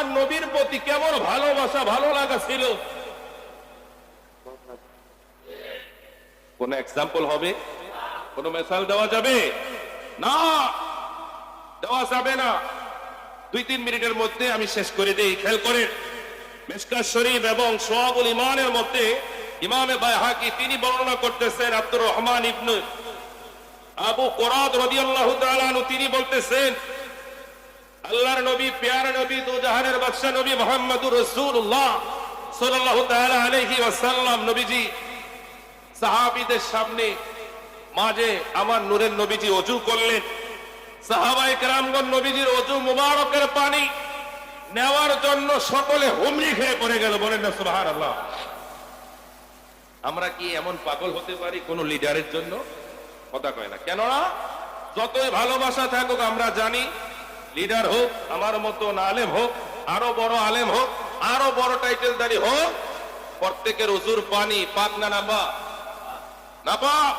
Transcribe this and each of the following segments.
আমার নবীর প্রতি কেমন ভালোবাসা, ভালো লাগা ছিল? কোন এক্সাম্পল হবে? কোন মেসাল দেওয়া যাবে? না, দেওয়া যাবে না। দুই তিন মিনিটের মধ্যে আমি শেষ করে দেই। খেয়াল করে মিসকাত শরীফ এবং সোহাবুল ইমানের মধ্যে ইমামে তিনি বর্ণনা করতেছেন আব্দুর রহমান ইবনু আবু কোরআদ রাদিয়াল্লাহু তিনি বলতেছেন আল্লাহর নবী নবী নবী মুহাম্মদুর সাল্লাল্লাহু তাআলা আলাইহি ওয়াসাল্লাম, নবীজি, সাহাবীদের সামনে মাঝে আমার নূরের নবীজি অজু করলেন। সাহাবায়ে কেরামগণ নবীজির অজু মুবারকের পানি নেওয়ার জন্য সকলে হুমড়ি খেয়ে পড়ে গেল। বলেন না, সুবহানাল্লাহ। আমরা কি এমন পাগল হতে পারি কোন লিডারের জন্য? কথা কয় না। কেননা, যতই ভালোবাসা থাকুক, আমরা জানি লিডার হোক, আমার মতো আলেম হোক, আরও বড় আলেম হোক, আরও বড় টাইটেলদারি হোক, প্রত্যেকের উজুর পানি, পাক না না বা না পাক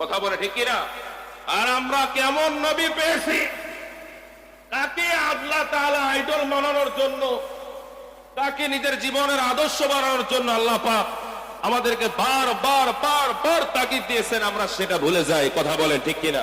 কথা বলে ঠিক কিনা? আর আমরা কেমন নবী পেয়েছি? তাকে আল্লাহ তাআলা আইডল মানানোর জন্য তাকে নিজের জীবনের আদর্শ বানানোর জন্য আল্লাহ পাক আমাদেরকে বার বার বার বার তাকিদ দিয়েছেন, আমরা সেটা ভুলে যাই, কথা বলেন ঠিক কিনা?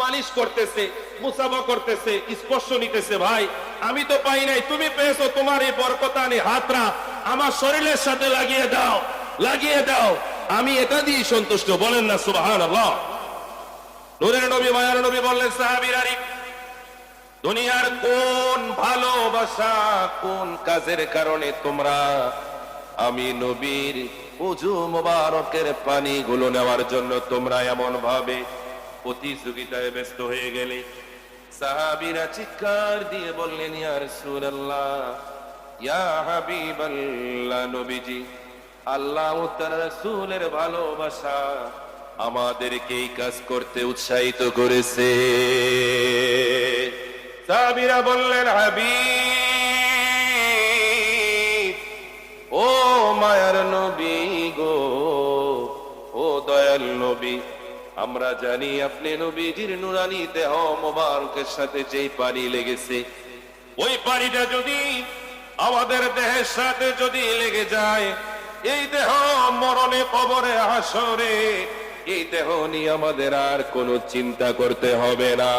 মালিশ করতেছে, মুসাফা করতেছে, স্পর্শ নিতেছে, ভাই, আমি তো পাই নাই, তুমি পেয়েছ তোমার এই বরকতানি হাতরা। আমার শরীরের সাথে লাগিয়ে দাও লাগিয়ে দাও। আমি এটা দিয়ে সন্তুষ্ট, বলেন না সুবাহান নূরের নবী, মায়ার নবী বললেন সাহাবিরারি দুনিয়ার কোন ভালোবাসা কোন কাজের কারণে তোমরা আমি নবীর উজু মোবারকের পানিগুলো নেওয়ার জন্য তোমরা এমন ভাবে প্রতিযোগিতায় ব্যস্ত হয়ে গেলে সাহাবিরা চিৎকার দিয়ে বললেন, ইয়া রাসূলুল্লাহ, ইয়া হাবিবাল্লাহ নবীজি, আল্লাহ ও ভালোবাসা আমাদেরকে এই কাজ করতে উৎসাহিত করেছে। সাহাবিরা বললেন, হাবিব, ও মায়ার নবী গো, ও দয়াল নবী আমরা জানি আপনি নবীজির নুরানি দেহ মোবারকের সাথে যেই পানি লেগেছে। ওই পানিটা যদি আমাদের দেহের সাথে যদি লেগে যায়, এই দেহ মরণে, কবরে আসরে এই দেহ নিয়ে আমাদের আর কোনো চিন্তা করতে হবে না।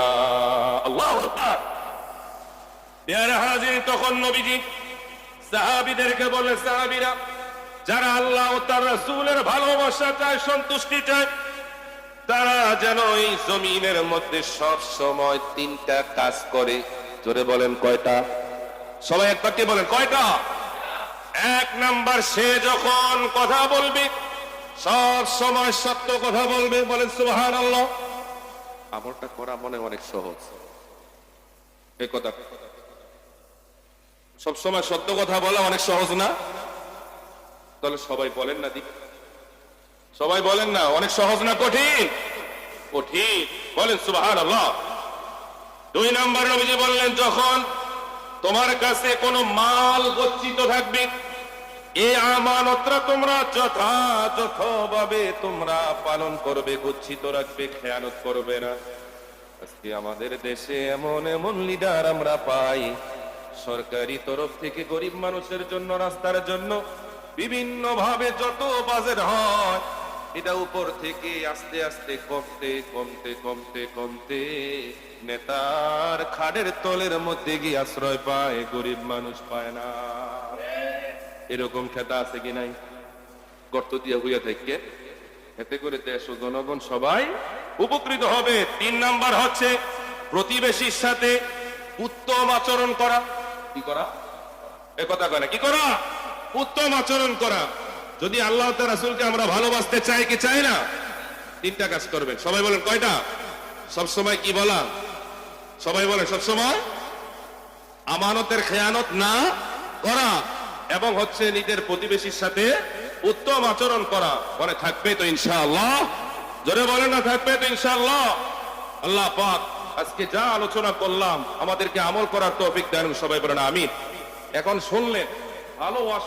হাজির তখন নবীজি সাহাবিদেরকে বলে, সাহাবিরা, যারা আল্লাহ তার রাসূলের ভালোবাসা চায়, সন্তুষ্টি চায় তারা যেন এই জমিনের মধ্যে সব সময় তিনটা কাজ করে। জোরে বলেন কয়টা? সবাই একবারকে বলেন, কয়টা? এক নাম্বার, সে যখন কথা বলবে, সব সময় সত্য কথা বলবে, বলেন সুবহান আল্লাহ আমলটা করা মনে অনেক সহজ। এই কথা। সব সময় সত্য কথা বলা অনেক সহজ না? তাহলে সবাই বলেন না দিক। সবাই বলেন না, অনেক সহজ না কঠিন? কঠিন। বলেন সুবাহান আল্লাহ দুই নাম্বার নবীজি বললেন, যখন তোমার কাছে কোনো মাল গচ্ছিত থাকবে এই আমানতরা তোমরা যথাযথভাবে তোমরা পালন করবে, গচ্ছিত রাখবে, খেয়ানত করবে না। আজকে আমাদের দেশে এমন এমন লিডার আমরা পাই, সরকারি তরফ থেকে গরিব মানুষের জন্য, রাস্তার জন্য বিভিন্ন ভাবে যত বাজেট হয় এটা উপর থেকে আস্তে আস্তে কমতে কমতে কমতে কমতে নেতার খাড়ের তলের মধ্যে গিয়ে আশ্রয় পায়, গরিব মানুষ পায় না। এরকম খেতা আছে কি নাই? গর্ত দিয়া হইয়া থেকে এতে করে দেশ ও জনগণ সবাই উপকৃত হবে। তিন নাম্বার হচ্ছে প্রতিবেশীর সাথে উত্তম আচরণ করা। কি করা? এ কথা কয় না, কি করা? উত্তম আচরণ করা। যদি আল্লাহ তার রাসূলকে আমরা ভালোবাসতে চাই কি চাই না? তিনটা কাজ করবেন। সবাই বলেন কয়টা? সব সময় কি বলা? সবাই বলেন সব সময় আমানতের খেয়ানত না করা এবং হচ্ছে নিজের প্রতিবেশীর সাথে উত্তম আচরণ করা। মনে থাকবে তো ইনশাআল্লাহ। জোরে বলেন না, থাকবে তো ইনশাআল্লাহ। আল্লাহ পাক আজকে যা আলোচনা করলাম, আমাদেরকে আমল করার তৌফিক দেন সবাই বলেন আমিন। এখন শুনলেন, ভালো ওয়াজ